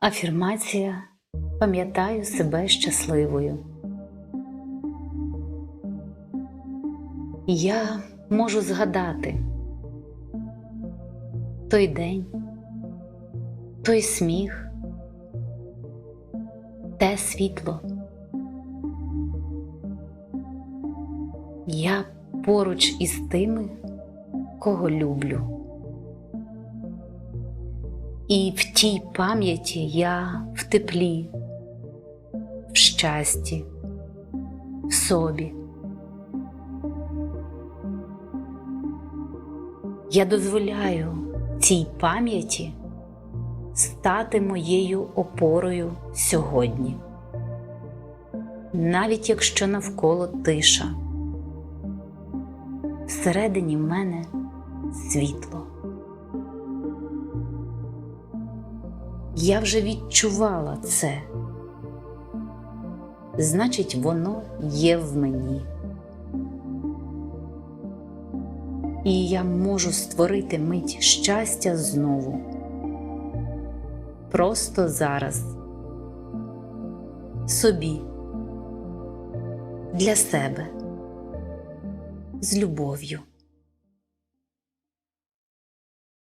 Афірмація пам'ятаю себе щасливою. Я можу згадати той день, той сміх, те світло. Я поруч із тими, кого люблю. І в тій пам'яті я в теплі, в щасті, в собі. Я дозволяю цій пам'яті стати моєю опорою сьогодні, навіть якщо навколо тиша, всередині мене світло. Я вже відчувала це, значить, воно є в мені. І я можу створити мить щастя знову. Просто зараз. Собі, для себе, з любов'ю.